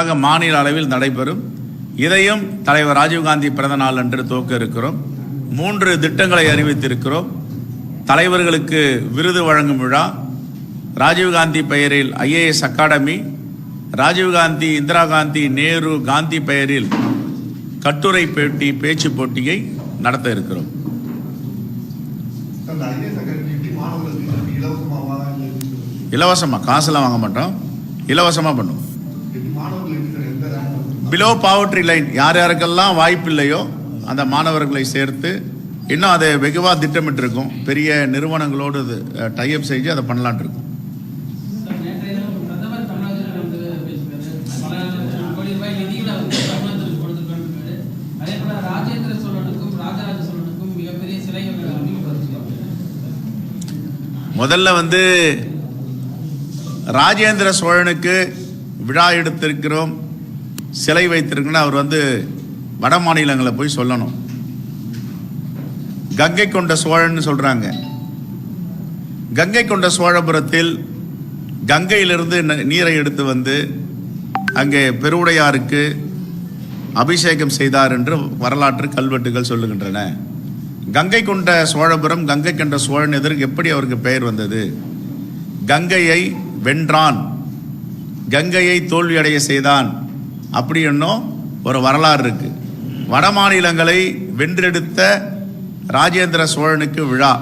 ஆக மாநில அளவில் நடைபெறும். இதையும் தலைவர் ராஜீவ்காந்தி பிறந்த நாள் அன்று துவக்க இருக்கிறோம். மூன்று திட்டங்களை அறிவித்திருக்கிறோம். தலைவர்களுக்கு விருது வழங்கும் விழா. ராஜீவ்காந்தி பெயரில் ஐஏஎஸ் அகாடமி. ராஜீவ்காந்தி இந்திரா காந்தி நேரு காந்தி பெயரில் கட்டுரை பேட்டி பேச்சு போட்டியை நடத்த இருக்கிறோம்? இலவசமாக காசுலாம் வாங்க மாட்டோம். இலவசமாக பண்ணுவோம். பிலோ பாவர்ட்டி லைன் யார் யாருக்கெல்லாம் வாய்ப்பு இல்லையோ அந்த மாணவர்களை சேர்த்து இன்னும் அதை வெகுவாக திட்டமிட்டிருக்கோம். பெரிய நிறுவனங்களோடு டைப் செஞ்சு அதை பண்ணலான் இருக்கோம் முதல்ல வந்து ராஜேந்திர சோழனுக்கு விழா எடுத்திருக்கிறோம். சிலை வைத்திருக்குன்னு அவர் வந்து வட மாநிலங்களை போய் சொல்லணும். கங்கை கொண்ட சோழன் சொல்றாங்க. கங்கை கொண்ட சோழபுரத்தில் கங்கையிலிருந்து ந- நீரை எடுத்து வந்து அங்கே பெருவுடையாருக்கு அபிஷேகம் செய்தார் என்று வரலாற்று கல்வெட்டுகள் சொல்லுகின்றன. கங்கை கொண்ட சோழபுரம் கங்கை கொண்ட சோழன் எதற்கு எப்படி அவருக்கு பெயர் வந்தது? கங்கையை வென்றான். கங்கையை தோல்வியடைய செய்தான். அப்படி என்னும் ஒரு வரலாறு இருக்கு. வட மாநிலங்களை வென்றெடுத்த ராஜேந்திர சோழனுக்கு விழா.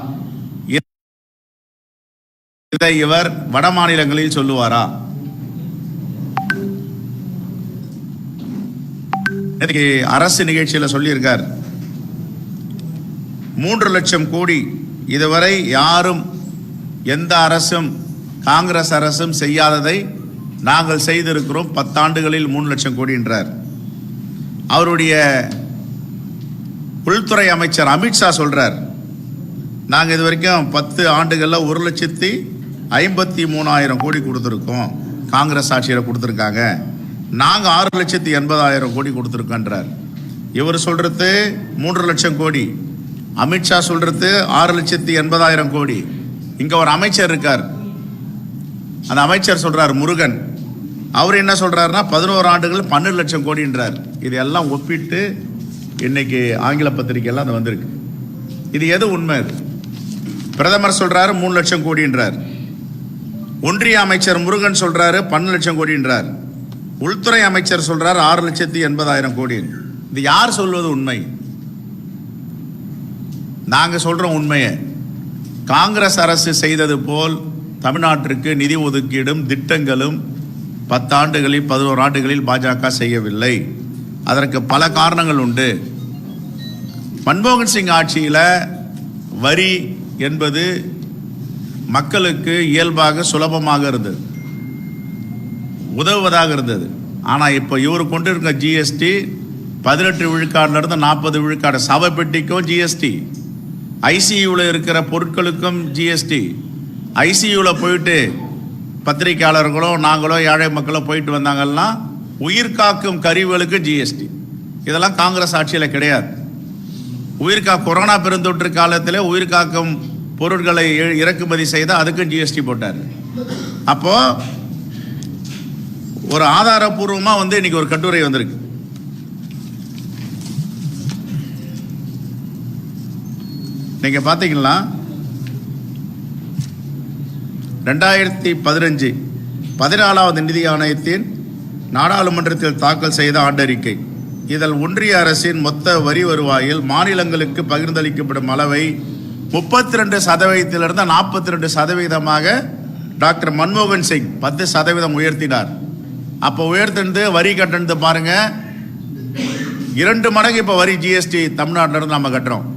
இதை இவர் வட மாநிலங்களில் சொல்லுவாரா? இன்னைக்கு அரசு நிகழ்ச்சியில் சொல்லியிருக்கார். மூன்று லட்சம் கோடி இதுவரை யாரும் எந்த அரசும் காங்கிரஸ் அரசும் செய்யாததை நாங்கள் செய்திருக்கிறோம் பத்தாண்டுகளில் மூணு லட்சம் கோடி என்றார் அவருடைய உள்துறை அமைச்சர் அமித்ஷா சொல்கிறார் நாங்கள் இது வரைக்கும் பத்து ஆண்டுகளில் ஒரு லட்சத்தி ஐம்பத்தி மூணாயிரம் கோடி கொடுத்துருக்கோம். காங்கிரஸ் ஆட்சியில் கொடுத்துருக்காங்க. நாங்கள் ஆறு லட்சத்தி எண்பதாயிரம் கோடி கொடுத்துருக்கோன்றார். இவர் சொல்கிறது மூன்று லட்சம் கோடி. அமித்ஷா சொல்கிறது ஆறு லட்சத்தி எண்பதாயிரம் கோடி. இங்கே ஒரு அமைச்சர் இருக்கார். அந்த அமைச்சர் சொல்கிறார் முருகன் அவர் என்ன சொல்கிறாருன்னா பதினோரு ஆண்டுகள் பன்னெண்டு லட்சம் கோடின்றார். இது எல்லாம் ஒப்பிட்டு இன்னைக்கு ஆங்கில பத்திரிகையெல்லாம் அது வந்திருக்கு. இது எது உண்மை பிரதமர் சொல்கிறாரு மூணு லட்சம் கோடின்றார். ஒன்றிய அமைச்சர் முருகன் சொல்கிறாரு பன்னெண்டு லட்சம் கோடின்றார். உள்துறை அமைச்சர் சொல்கிறார் ஆறு லட்சத்தி எண்பதாயிரம் கோடி. இது யார் சொல்வது உண்மை? நாங்கள் சொல்கிறோம் உண்மையை. காங்கிரஸ் அரசு செய்தது போல் தமிழ்நாட்டிற்கு நிதி ஒதுக்கீடும் திட்டங்களும் பத்தாண்டுகளில் பதினோரு ஆண்டுகளில் பாஜக செய்யவில்லை. அதற்கு பல காரணங்கள் உண்டு. மன்மோகன் சிங் ஆட்சியில் வரி என்பது மக்களுக்கு இயல்பாக சுலபமாக இருந்தது. உதவுவதாக இருந்தது. ஆனால் இப்போ இவர் கொண்டு இருக்க ஜிஎஸ்டி பதினெட்டு விழுக்காடுலேருந்து நாற்பது விழுக்காடு சவப்பெட்டிக்கும் ஜிஎஸ்டி ஐசியூவில் இருக்கிற பொருட்களுக்கும் ஜிஎஸ்டி ஐசியூவில் போயிட்டு பத்திரிக்கையாளர்களோ நாங்களோ ஏழை மக்களோ போயிட்டு வந்தாங்கன்னா உயிர் காக்கும் கருவிகளுக்கு ஜிஎஸ்டி இதெல்லாம் காங்கிரஸ் ஆட்சியில் கிடையாது. உயிர்கா கொரோனா பெருந்தொற்று காலத்தில் உயிர் காக்கும் பொருட்களை இ- இறக்குமதி செய்தால் அதுக்கும் ஜிஎஸ்டி போட்டார். அப்போது ஒரு ஆதாரபூர்வமாக வந்து இன்னைக்கு ஒரு கட்டுரை வந்திருக்கு. நீங்கள் பார்த்தீங்கன்னா ரெண்டாயிரத்தி பதினஞ்சு பதினாலாவது நிதி ஆணையத்தின் நாடாளுமன்றத்தில் தாக்கல் செய்த ஆண்டறிக்கை. இதில் ஒன்றிய அரசின் மொத்த வரி வருவாயில் மாநிலங்களுக்கு பகிர்ந்தளிக்கப்படும் அளவை முப்பத்தி ரெண்டு சதவீதத்திலிருந்து நாற்பத்தி ரெண்டு சதவீதமாக டாக்டர் மன்மோகன் சிங் பத்து சதவீதம் உயர்த்தினார். அப்போ உயர்த்தினது வரி கட்டணத்தை பாருங்க. இரண்டு மடங்கு இப்போ வரி ஜிஎஸ்டி தமிழ்நாட்டிலிருந்து நம்ம கட்டுறோம்.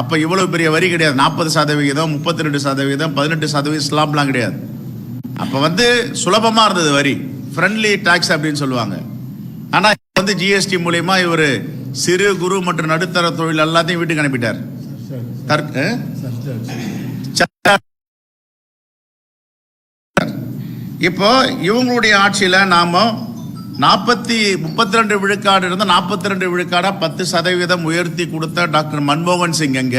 அப்போ இவ்வளவு பெரிய வரி கிடையாது. நாற்பது சதவிகிதம் முப்பத்தி ரெண்டு சதவீதம் பதினெட்டு சதவீதம் ஸ்லாப்லாம் கிடையாது. அப்போ வந்து சுலபமாக இருந்தது வரி. ஃப்ரெண்ட்லி டாக்ஸ் அப்படின்னு சொல்லுவாங்க. ஆனால் வந்து ஜிஎஸ்டி மூலயமா இவர் சிறு குறு மற்றும் நடுத்தர தொழில் எல்லாத்தையும் வீட்டுக்கு அனுப்பிட்டார். இப்போ இவங்களுடைய ஆட்சியில் நாம நாற்பத்தி முப்பத்தி ரெண்டு விழுக்காடு இருந்து நாற்பத்தி ரெண்டு விழுக்காடாக பத்து சதவீதம் உயர்த்தி கொடுத்த டாக்டர் மன்மோகன் சிங் அங்க.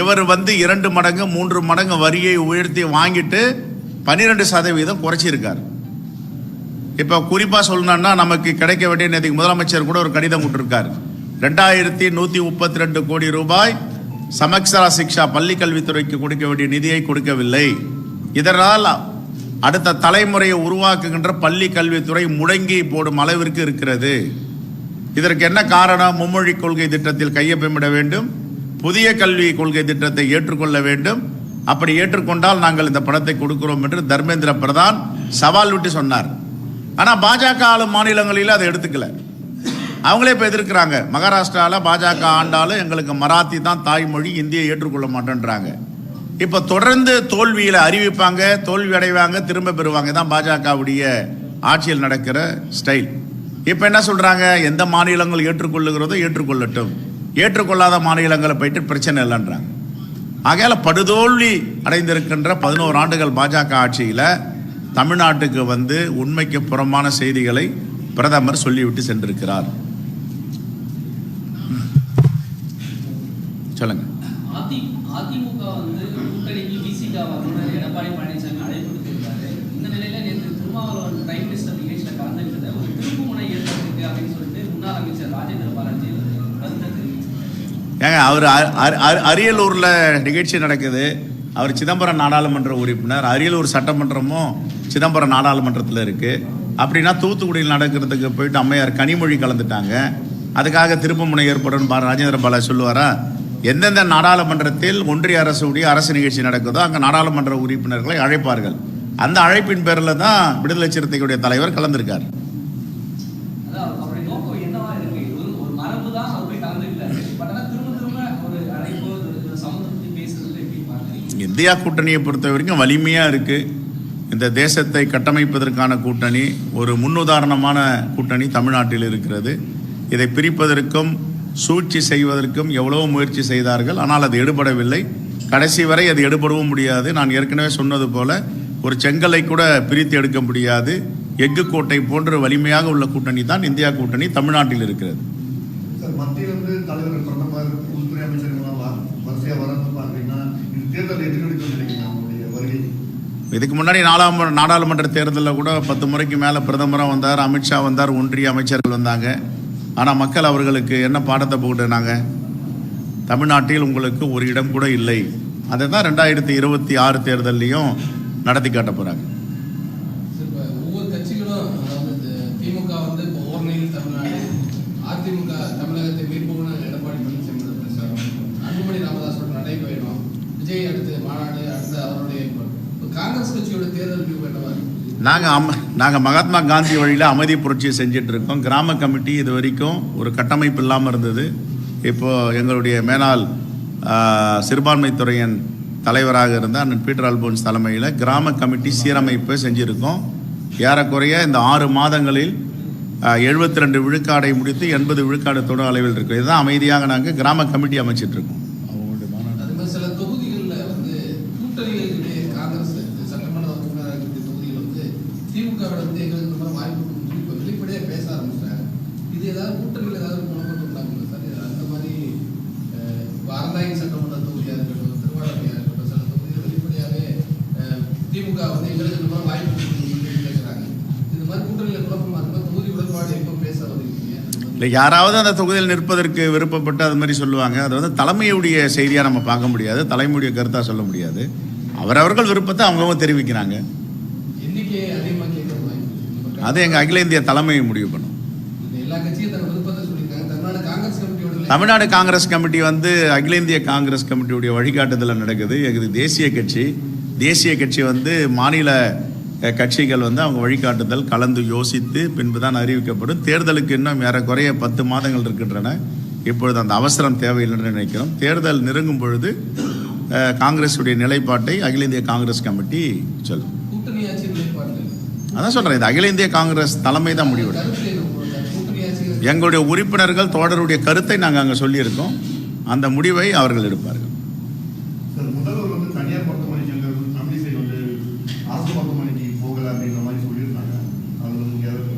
இவர் வந்து இரண்டு மடங்கு மூன்று மடங்கு வரியை உயர்த்தி வாங்கிட்டு பன்னிரெண்டு சதவீதம் குறைச்சிருக்கார். இப்போ குறிப்பாக சொல்லணும்னா நமக்கு கிடைக்க வேண்டிய நேற்றுக்கு முதலமைச்சர் கூட ஒரு கடிதம் கொடுத்துருக்கார். ரெண்டாயிரத்தி நூற்றி முப்பத்தி ரெண்டு கோடி ரூபாய் சமக்ஸரா சிக்ஷா பள்ளி கல்வித்துறைக்கு கொடுக்க வேண்டிய நிதியை கொடுக்கவில்லை. இதனால் அடுத்த தலைமுறையை உருவாக்குகின்ற பள்ளி கல்வித்துறை முடங்கி போடும் அளவிற்கு இருக்கிறது. இதற்கு என்ன காரணம்? மும்மொழி கொள்கை திட்டத்தில் கையொப்பமிட வேண்டும். புதிய கல்வி கொள்கை திட்டத்தை ஏற்றுக்கொள்ள வேண்டும். அப்படி ஏற்றுக்கொண்டால் நாங்கள் இந்த பணத்தை கொடுக்கிறோம் என்று தர்மேந்திர பிரதான் சவால் விட்டு சொன்னார். ஆனால் பாஜக ஆளும் மாநிலங்களில் அதை எடுத்துக்கல. அவங்களே இப்போ எதிர்க்கிறாங்க. மகாராஷ்டிராவில் பாஜக ஆண்டாலும் எங்களுக்கு மராத்தி தான் தாய்மொழி இந்தியை ஏற்றுக்கொள்ள மாட்டேன்றாங்க. இப்போ தொடர்ந்து தோல்வியில் அறிவிப்பாங்க தோல்வி அடைவாங்க திரும்ப பெறுவாங்க. தான் பாஜகவுடைய ஆட்சியில் நடக்கிற ஸ்டைல். இப்போ என்ன சொல்றாங்க? எந்த மாநிலங்கள் ஏற்றுக்கொள்ளுகிறதோ ஏற்றுக்கொள்ளட்டும். ஏற்றுக்கொள்ளாத மாநிலங்களை போயிட்டு பிரச்சனை இல்லைன்றாங்க. ஆகையால படுதோல்வி அடைந்திருக்கின்ற பதினோரு ஆண்டுகள் பாஜக ஆட்சியில் தமிழ்நாட்டுக்கு வந்து உண்மைக்கு புறமான செய்திகளை பிரதமர் சொல்லிவிட்டு சென்றிருக்கிறார். சொல்லுங்க. அதிமுக வந்து கூட்டணிக்கு எடப்பாடி பழனிசாமி அழைப்பு கொடுத்திருந்தாரு இந்த நிலையில நேற்று திருமாவளவன் பிரைம் மினிஸ்டர் நிகழ்ச்சியில கலந்துக்கிட்டத ஒரு திருப்புமுனை ஏற்பட்டிருக்கு அப்படின்னு சொல்லிட்டு முன்னாள் அமைச்சர் ராஜேந்திர பாலாஜி ஏங்க அவர் அ- அ- நிகழ்ச்சி நடக்குது. அவர் சிதம்பரம் நாடாளுமன்ற உறுப்பினர். அரியலூர் சட்டமன்றமும் சிதம்பரம் நாடாளுமன்றத்தில் இருக்குது அப்படின்னா தூத்துக்குடியில் நடக்கிறதுக்கு போயிட்டு அம்மையார் கனிமொழி கலந்துட்டாங்க. அதுக்காக திருப்பமுனை ஏற்படும் பா ராஜேந்திர பாலா சொல்லுவாரா? எந்தெந்த நாடாளுமன்றத்தில் ஒன்றிய அரசுடைய அரசு நிகழ்ச்சி நடக்குதோ அங்கே நாடாளுமன்ற உறுப்பினர்களை அழைப்பார்கள். அந்த அழைப்பின் பேரில் தான் விடுதலை சிறுத்தைகளுடைய தலைவர் கலந்திருக்கார். இந்தியா கூட்டணியை பொறுத்த வரைக்கும் வலிமையாக இருக்குது இந்த தேசத்தை கட்டமைப்பதற்கான கூட்டணி ஒரு முன்னுதாரணமான கூட்டணி தமிழ்நாட்டில் இருக்கிறது. இதை பிரிப்பதற்கும் சூழ்ச்சி செய்வதற்கும் எவ்வளவோ முயற்சி செய்தார்கள். ஆனால் அது எடுபடவில்லை. கடைசி வரை அது எடுபடவும் முடியாது. நான் ஏற்கனவே சொன்னது போல ஒரு செங்கலை கூட பிரித்து எடுக்க முடியாது. எஃகு கோட்டை போன்ற வலிமையாக உள்ள கூட்டணி தான் இந்தியா கூட்டணி தமிழ்நாட்டில் இருக்கிறது. இதுக்கு முன்னாடி நாலாம் நாடாளுமன்ற தேர்தலில் கூட பத்து முறைக்கு மேலே பிரதமராக வந்தார் அமித்ஷா வந்தார் ஒன்றிய அமைச்சர்கள் வந்தாங்க. ஆனால் மக்கள் அவர்களுக்கு என்ன பாடத்தை போட்டுனாங்க தமிழ்நாட்டில் உங்களுக்கு ஒரு இடம் கூட இல்லை. அதை தான் ரெண்டாயிரத்தி இருபத்தி ஆறு தேர்தல்லையும் நடத்தி காட்ட போகிறாங்க? நாங்கள் அம நாங்கள் மகாத்மா காந்தி வழியில் அமைதி புரட்சியை செஞ்சுட்டு இருக்கோம் கிராம கமிட்டி இது வரைக்கும் ஒரு கட்டமைப்பு இல்லாமல் இருந்தது. இப்போது எங்களுடைய மேலாள் சிறுபான்மைத்துறையின் தலைவராக இருந்த அண்ணன் பீட்டர் அல்போன்ஸ் தலைமையில் கிராம கமிட்டி சீரமைப்பை செஞ்சுருக்கோம். ஏறக்குறைய இந்த ஆறு மாதங்களில் எழுபத்தி ரெண்டு விழுக்காடை முடித்து எண்பது விழுக்காடு தொடு அளவில் இருக்கு. இதுதான் அமைதியாக நாங்கள் கிராம கமிட்டி அமைச்சிட்ருக்கோம் இருக்கோம் அவங்களுடைய மாநாடு அது மாதிரி சில தொகுதிகளில் வந்து கூட்டணிகளுடைய காங்கிரஸ் சட்டமன்ற உறுப்பினராக இருக்கக்கூடிய தொகுதிகள் வந்து திமுக வந்து எங்களுக்கு இந்த மாதிரி வாய்ப்பு கொடுக்கணும்னு இப்போ வெளிப்படையாக பேச ஆரம்பிச்சிட்டாங்க இது ஏதாவது கூட்டணியில் ஏதாவது குழப்பத்தை உண்டாக்குங்க சார் இது அந்த மாதிரி அஹ், இப்போ அறந்தாங்கி சட்டமன்ற தொகுதியாக இருக்கட்டும் திருவாரூரையாக இருக்கட்டும் சில தொகுதிகள் வெளிப்படையாகவே அஹ், திமுக வந்து எங்களுக்கு இந்த மாதிரி வாய்ப்பு கொடுக்கணும்னு சொல்லி பேசுகிறாங்க இது மாதிரி கூட்டணியில் குழப்பமா இருக்கும் தொகுதி உடன்பாடு எப்போ பேச வருவீங்க அது வந்து இல்லை யாராவது அந்த தொகுதியில் நிற்பதற்கு விருப்பப்பட்டு அது மாதிரி சொல்லுவாங்க. அது வந்து தலைமையுடைய செய்தியாக நம்ம பார்க்க முடியாது. தலைமையுடைய கருத்தாக சொல்ல முடியாது. அவரவர்கள் விருப்பத்தை அவங்கவுங்க தெரிவிக்கிறாங்க. அது எங்கள் அகில இந்திய தலைமை முடிவு பண்ணும். தமிழ்நாடு காங்கிரஸ் கமிட்டி வந்து அகில இந்திய காங்கிரஸ் கமிட்டியுடைய வழிகாட்டுதலில் நடக்குது. இது தேசிய கட்சி. தேசிய கட்சி வந்து மாநில கட்சிகள் வந்து அவங்க வழிகாட்டுதல் கலந்து யோசித்து பின்பு தான் அறிவிக்கப்படும். தேர்தலுக்கு இன்னும் ஏறக்குறைய பத்து மாதங்கள் இருக்கின்றன. இப்பொழுது அந்த அவசரம் தேவையில்லைன்னு நினைக்கிறோம். தேர்தல் நெருங்கும் பொழுது காங்கிரஸுடைய நிலைப்பாட்டை அகில இந்திய காங்கிரஸ் கமிட்டி சொல்லும். அதான் சொல்கிறேன் இது அகில இந்திய காங்கிரஸ் தலைமை தான் ஆட்சி எங்களுடைய உறுப்பினர்கள் தோழருடைய கருத்தை நாங்கள் அங்கே சொல்லியிருக்கோம். அந்த முடிவை அவர்கள் எடுப்பார்கள். அரசு மருத்துவமனைக்கு போகல அப்படின்ற மாதிரி சொல்லியிருந்தாங்க. அது வந்து யாரும்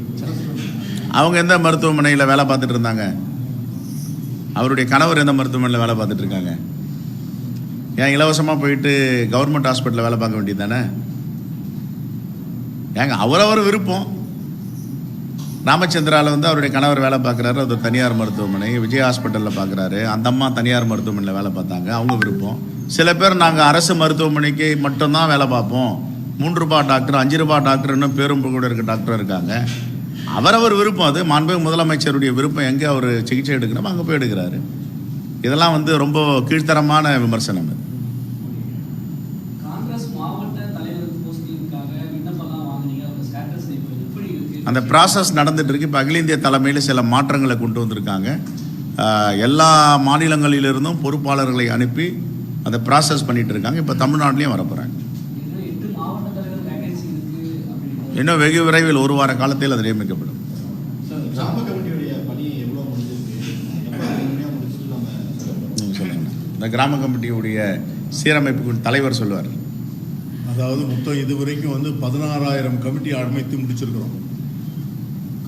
அவங்க எந்த மருத்துவமனையில் வேலை பார்த்துட்டு இருந்தாங்க? அவருடைய கணவர் எந்த மருத்துவமனையில் வேலை பார்த்துட்டு இருக்காங்க? ஏன் இலவசமாக போயிட்டு கவர்மெண்ட் ஹாஸ்பிட்டலில் வேலை பார்க்க வேண்டியது தானே? ஏங்க அவரவர் விருப்பம். ராமச்சந்திராவில் வந்து அவருடைய கணவர் வேலை பார்க்குறாரு அது தனியார் மருத்துவமனை விஜய் ஹாஸ்பிட்டலில் பார்க்குறாரு அந்த அம்மா தனியார் மருத்துவமனையில் வேலை பார்த்தாங்க அவங்க விருப்பம். சில பேர் நாங்கள் அரசு மருத்துவமனைக்கு மட்டும்தான் வேலை பார்ப்போம். மூன்று ரூபாய் டாக்டர் அஞ்சு ரூபாய் டாக்டர்னு பேரும் கூட இருக்க டாக்டர் இருக்காங்க. அவரவர் விருப்பம் அது. மாண்பு முதலமைச்சருடைய விருப்பம் எங்கே அவர் சிகிச்சை எடுக்கணுமோ அங்கே போய் எடுக்கிறாரு. இதெல்லாம் வந்து ரொம்ப கீழ்த்தரமான விமர்சனம் இது அந்த ப்ராசஸ் நடந்துட்டு இருக்கு. இப்போ அகில இந்திய தலைமையில் சில மாற்றங்களை கொண்டு வந்திருக்காங்க. எல்லா மாநிலங்களிலிருந்தும் பொறுப்பாளர்களை அனுப்பி அந்த ப்ராசஸ் பண்ணிட்டு இருக்காங்க. இப்போ தமிழ்நாட்டிலையும் வரப்போகிறாங்க இன்னும் எட்டு மாவட்ட தலைவர் வேகன்சி இருக்கு அப்படின்றது இன்னும் வெகு விரைவில் ஒரு வார காலத்தில் அது நியமிக்கப்படும். இந்த கிராம கமிட்டியுடைய சீரமைப்பு தலைவர் சொல்லுவார். அதாவது மொத்தம் இதுவரைக்கும் வந்து பதினாறாயிரம் கமிட்டி அமைத்து முடிச்சிருக்கிறோம்.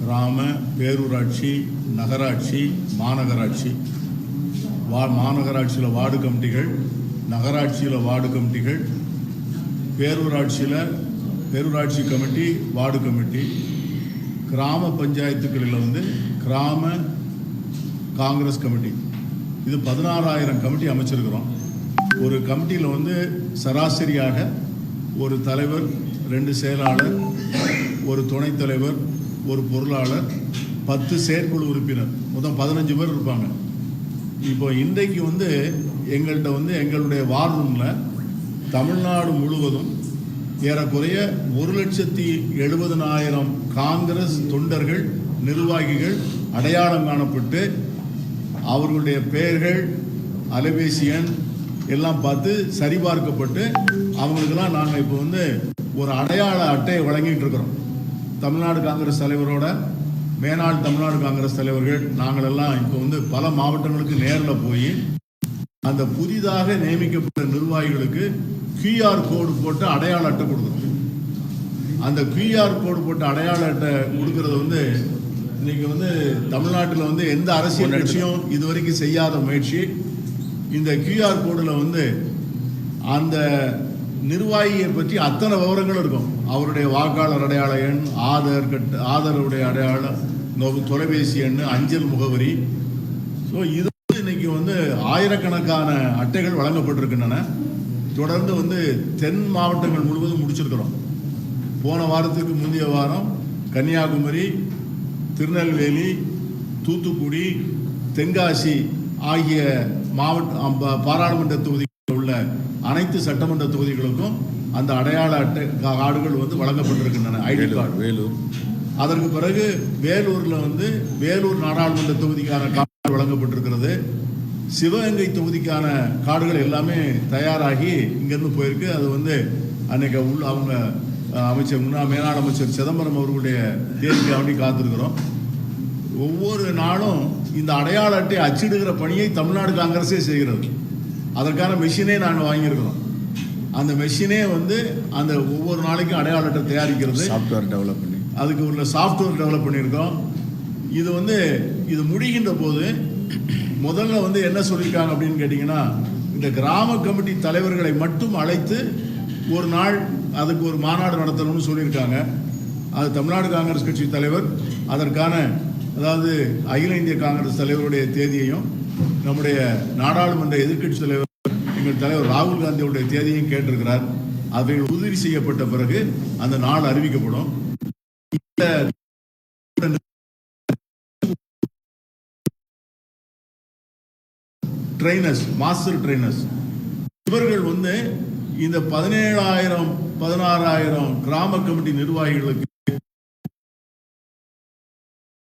கிராம பேரூராட்சி நகராட்சி மாநகராட்சி. வா மாநகராட்சியில் வார்டு கமிட்டிகள் நகராட்சியில் வார்டு கமிட்டிகள் பேரூராட்சியில் பேரூராட்சி கமிட்டி வார்டு கமிட்டி கிராம பஞ்சாயத்துக்களில் வந்து கிராம காங்கிரஸ் கமிட்டி. இது பதினாறாயிரம் கமிட்டி அமைச்சிருக்கிறோம். ஒரு கமிட்டியில் வந்து சராசரியாக ஒரு தலைவர் ரெண்டு செயலாளர் ஒரு துணைத் தலைவர் ஒரு பொருளாளர் பத்து செயற்குழு உறுப்பினர். மொத்தம் பதினஞ்சு பேர் இருப்பாங்க. இப்போ இன்றைக்கு வந்து எங்கள்கிட்ட வந்து எங்களுடைய வார் ரூமில் தமிழ்நாடு முழுவதும் ஏறக்குறைய ஒரு லட்சத்தி எழுபதனாயிரம் காங்கிரஸ் தொண்டர்கள் நிர்வாகிகள் அடையாளம் காணப்பட்டு அவர்களுடைய பெயர்கள் அலைபேசி எண் எல்லாம் பார்த்து சரிபார்க்கப்பட்டு அவங்களுக்கெல்லாம் நாங்கள் இப்போ வந்து ஒரு அடையாள அட்டையை வழங்கிட்டு இருக்கிறோம். தமிழ்நாடு காங்கிரஸ் தலைவரோட மேனாள் தமிழ்நாடு காங்கிரஸ் தலைவர்கள் நாங்களெல்லாம் இப்போ வந்து பல மாவட்டங்களுக்கு நேரில் போய் அந்த புதிதாக நியமிக்கப்பட்ட நிர்வாகிகளுக்கு QR கோடு போட்டு அடையாள அட்டை கொடுக்குறோம் அந்த QR கோடு போட்டு அடையாள அட்டை கொடுக்கறது வந்து இன்னைக்கு வந்து தமிழ்நாட்டில் வந்து எந்த அரசியல் கட்சியும் இதுவரைக்கும் செய்யாத முயற்சி. இந்த QR கோடில் வந்து அந்த நிர்வாகியை பற்றி அத்தனை விவரங்களும் இருக்கும். அவருடைய வாக்காளர் அடையாள எண் ஆதார் கட்டு ஆதாருடைய அடையாளம் தொலைபேசி எண் அஞ்சல் முகவரி. ஸோ இது வந்து இன்னைக்கு வந்து ஆயிரக்கணக்கான அட்டைகள் வழங்கப்பட்டிருக்கின்றன. தொடர்ந்து வந்து தென் மாவட்டங்கள் முழுவதும் முடிச்சிருக்கிறோம். போன வாரத்துக்கு முந்தைய வாரம் கன்னியாகுமரி திருநெல்வேலி தூத்துக்குடி தென்காசி ஆகிய மாவட்ட பாராளுமன்ற தொகுதிகளில் உள்ள அனைத்து சட்டமன்ற தொகுதிகளுக்கும் அந்த அடையாள அட்டை கார்டுகள் வந்து வழங்கப்பட்டிருக்கின்றன. ID card. வேலூர். அதற்கு பிறகு வேலூர்ல வந்து வேலூர் நாடாளுமன்ற தொகுதிக்கான கார்டு வழங்கப்பட்டிருக்கிறது. சிவகங்கை தொகுதிக்கான கார்டுகள் எல்லாமே தயாராகி இங்கிருந்து போயிருக்கு. அது வந்து அன்னைக்கு உள்ள அவங்க அமைச்சர் முன்னாள் மேலாண் அமைச்சர் சிதம்பரம் அவர்களுடைய தேதிக்காண்டி காத்திருக்கிறோம். ஒவ்வொரு நாளும் இந்த அடையாள அட்டை அச்சிடுகிற பணியை தமிழ்நாடு காங்கிரஸே செய்கிறது. அதற்கான மெஷினே நாங்கள் வாங்கியிருக்கிறோம். அந்த மெஷினே வந்து அந்த ஒவ்வொரு நாளைக்கும் அடையாள அட்டை தயாரிக்கிறது. சாஃப்ட்வேர் டெவலப் பண்ணி. அதுக்கு உள்ள சாஃப்ட்வேர் டெவலப் பண்ணியிருக்கோம். இது வந்து இது முடிகின்ற போது முதல்ல வந்து என்ன சொல்லியிருக்காங்க அப்படின்னு கேட்டிங்கன்னா இந்த கிராம கமிட்டி தலைவர்களை மட்டும் அழைத்து ஒரு நாள் அதுக்கு ஒரு மாநாடு நடத்தணும்னு சொல்லியிருக்காங்க. அது தமிழ்நாடு காங்கிரஸ் கட்சி தலைவர் அதற்கான அதாவது அகில இந்திய காங்கிரஸ் தலைவருடைய தேதியையும் நம்முடைய நாடாளுமன்ற எதிர்க்கட்சி தலைவர் எங்கள் தலைவர் ராகுல் காந்தியுடைய தேதியையும் கேட்டிருக்கிறார். அவைகள் உறுதி செய்யப்பட்ட பிறகு அந்த நாள் அறிவிக்கப்படும். ட்ரைனர்ஸ் மாஸ்டர் ட்ரைனர்ஸ் இவர்கள் வந்து இந்த பதினேழாயிரம் பதினாறாயிரம் கிராம கமிட்டி நிர்வாகிகளுக்கு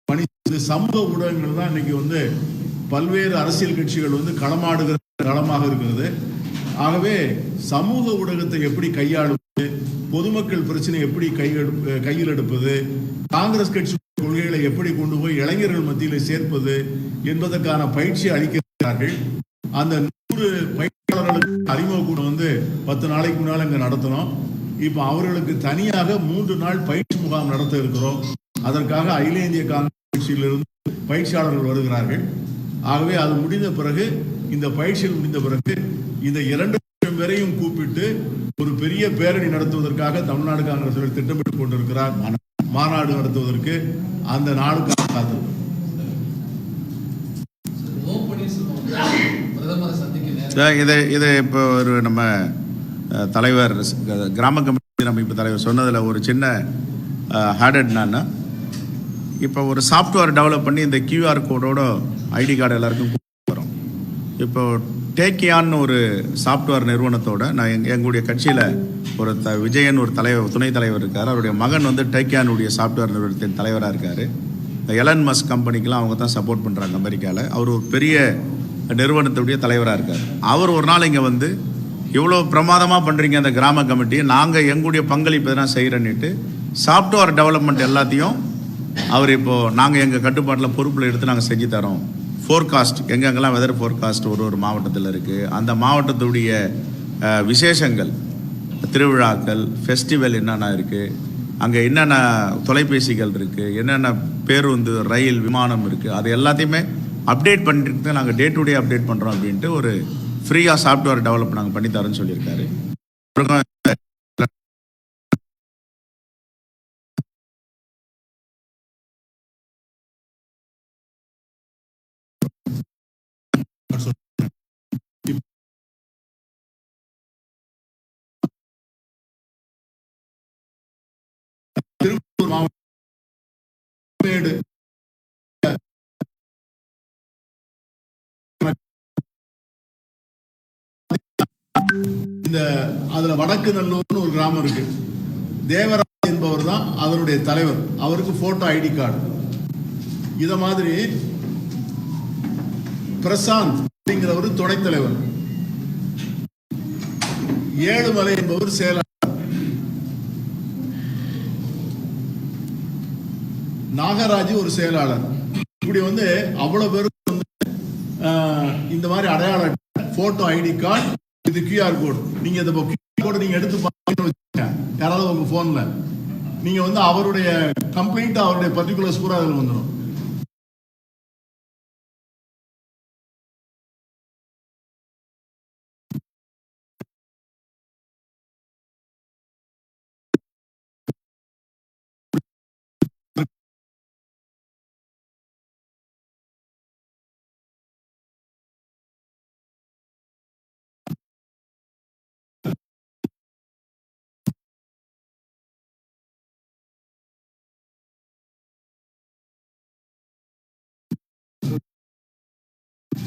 பணி சமூக ஊடகங்கள் தான் இன்னைக்கு வந்து பல்வேறு அரசியல் கட்சிகள் வந்து களமாடுகிற களமாக இருக்கிறது. ஆகவே சமூக ஊடகத்தை எப்படி கையாளுவது பொதுமக்கள் பிரச்சனை எப்படி கையெடு கையில் எடுப்பது காங்கிரஸ் கட்சி கொள்கைகளை எப்படி கொண்டு போய் இளைஞர்கள் மத்தியில் சேர்ப்பது என்பதற்கான பயிற்சி அளிக்கிறார்கள். அந்த நூறு பயிற்சியாளர்களுக்கு அறிமுக கூடம் வந்து பத்து நாளைக்கு முன்னால் இங்கே நடத்தினோம். இப்போ அவர்களுக்கு தனியாக மூன்று நாள் பயிற்சி முகாம் நடத்த இருக்கிறோம். அதற்காக அகில இந்திய காங்கிரஸ் பயிற்சியாளர்கள் வருகிறார்கள். ஆகவே அது முடிந்த பிறகு இந்த பயிற்சிகள் முடிந்த பிறகு இந்த இரண்டு லட்சம் பேரையும் கூப்பிட்டு ஒரு பெரிய பேரணி நடத்துவதற்காக தமிழ்நாடு காங்கிரஸ் திட்டமிட்டுக் கொண்டிருக்கிறார். மாநாடு நடத்துவதற்கு அந்த நாளுக்காக காத்திருக்கிறோம். இதை இதை இப்போ ஒரு நம்ம தலைவர் கிராம கமிட்டி அமைப்பு தலைவர் சொன்னதில் ஒரு சின்ன ஹேடட் என்னன்னா இப்போ ஒரு சாஃப்ட்வேர் டெவலப் பண்ணி இந்த கியூஆர் கோடோட ஐடி கார்டு எல்லாருக்கும் கொடுத்து வரோம். இப்போ டேக்கியான்னு ஒரு சாஃப்ட்வேர் நிறுவனத்தோட நான் எங் எங்களுடைய கட்சியில் ஒரு த விஜயன் ஒரு தலைவர் துணைத் தலைவர் இருக்கார். அவருடைய மகன் வந்து டேக்கியானுடைய சாஃப்ட்வேர் நிறுவனத்தின் தலைவராக இருக்கார். இந்த எலன் மஸ்க் கம்பெனிக்கெலாம் அவங்க தான் சப்போர்ட் பண்ணுறாங்க அமெரிக்காவில் அவர் ஒரு பெரிய நிறுவனத்துடைய தலைவராக இருக்கார். அவர் ஒரு நாள் இங்கே வந்து இவ்வளோ பிரமாதமாக பண்ணுறீங்க அந்த கிராம கமிட்டி நாங்கள் எங்களுடைய பங்களிப்பு எதனா செய்கிறேன்னுட்டு சாஃப்ட்வேர் டெவலப்மெண்ட் எல்லாத்தையும் அவர் இப்போது நாங்கள் எங்கள் கட்டுப்பாட்டில் பொறுப்பில் எடுத்து நாங்கள் செஞ்சு தரோம். ஃபோர்காஸ்ட் எங்கெங்கெல்லாம் வெதர் ஃபோர்காஸ்ட் ஒரு ஒரு மாவட்டத்தில் இருக்குது அந்த மாவட்டத்துடைய விசேஷங்கள் திருவிழாக்கள் ஃபெஸ்டிவல் என்னென்ன இருக்குது அங்கே என்னென்ன தொலைபேசிகள் இருக்குது என்னென்ன பேருந்து ரயில் விமானம் இருக்குது அது எல்லாத்தையுமே அப்டேட் பண்ணிட்டு நாங்கள் டே டு டே அப்டேட் பண்ணுறோம் அப்படின்ட்டு ஒரு ஃப்ரீயாக சாஃப்ட்வேர் டெவலப் நாங்கள் பண்ணி சொல்லியிருக்காரு. திருப்பூர் மாவட்டம். இந்த அதுல வடக்கு நல்லூர்னு ஒரு கிராமம் இருக்கு. தேவராஜ் என்பவர் தான் அதனுடைய தலைவர். அவருக்கு போட்டோ ஐடி கார்டு இத மாதிரி பிரசாந்த் அப்படிங்கிறவர் துணைத் தலைவர். ஏழுமலை என்பவர் செயலாளர். நாகராஜ் ஒரு செயலாளர். இப்படி வந்து அவ்வளவு பேருக்கு வந்து இந்த மாதிரி அடையாள போட்டோ ஐடி கார்டு இது கியூஆர் கோட் நீங்க இந்த கியூஆர் கோடு நீங்க எடுத்து பாத்தீங்கன்னு யாராவது உங்க போன்ல நீங்க வந்து அவருடைய கம்ப்ளைண்ட் அவருடைய பர்டிகுலர் ஸ்கூரா அதில் வந்துடும்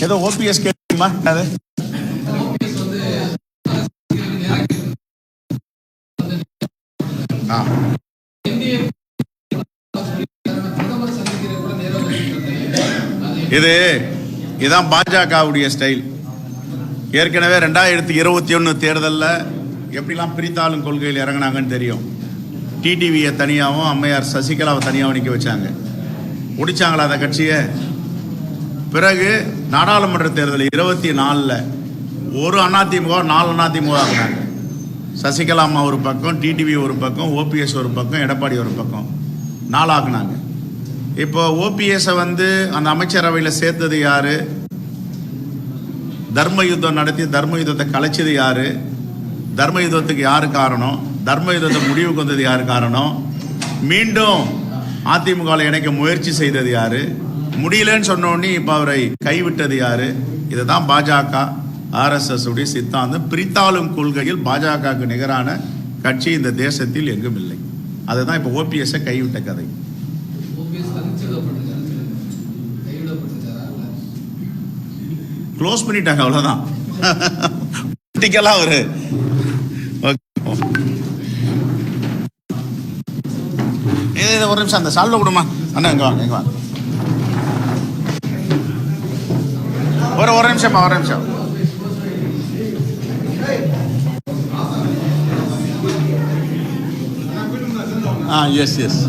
ஏதோ ஓபிஎஸ் கேட்குமா அது ஆ. இது இதான் பாஜகவுடைய ஸ்டைல் ஏற்கனவே ரெண்டாயிரத்தி இருபத்தி ஒன்று தேர்தலில் எப்படிலாம் பிரித்தாளும் கொள்கையில் இறங்குனாங்கன்னு தெரியும். டிடிவியை தனியாகவும் அம்மையார் சசிகலாவை தனியாகவும் நிற்க வச்சாங்க. முடிச்சாங்களா அந்த கட்சியை? பிறகு நாடாளுமன்ற தேர்தல் இருபத்தி நாலில் ஒரு அதிமுக நாலு அதிமுக ஆகினாங்க சசிகலா அம்மா ஒரு பக்கம் டிடிவி ஒரு பக்கம் ஓபிஎஸ் ஒரு பக்கம் எடப்பாடி ஒரு பக்கம். நாலாக்குனாங்க இப்போ ஓபிஎஸ்ஸை வந்து அந்த அமைச்சரவையில் சேர்த்தது யார்? தர்ம யுத்தம் நடத்தி தர்ம யுத்தத்தை கலைச்சது யார்? தர்ம யுத்தத்துக்கு யார் காரணம்? தர்ம யுத்தத்தை முடிவுக்கு வந்தது யார் காரணம்? மீண்டும் அதிமுகவில் இணைக்க முயற்சி செய்தது யார்? முடியலன்னு சொன்ன உடனே இப்போ அவரை கைவிட்டது யாரு? இதுதான் பாஜக ஆர்எஸ்எஸ் உடைய சித்தாந்தம். பிரித்தாளும் கொள்கையில் பாஜகவுக்கு நிகரான கட்சி இந்த தேசத்தில் எங்கும் இல்லை. அதுதான் இப்போ ஓபிஎஸ்ஸை கைவிட்ட கதை. க்ளோஸ் பண்ணிட்டாங்க அவ்வளோதான் பொலிட்டிக்கலாக ஒரு ஒரு நிமிஷம் அந்த சால்வை கொடுமா. அண்ணா இங்கே வாங்க இங்கே வாங்க ஒரு ஒரு நிமிஷமா ஒரு நிமிஷம் ஆ எஸ் எஸ்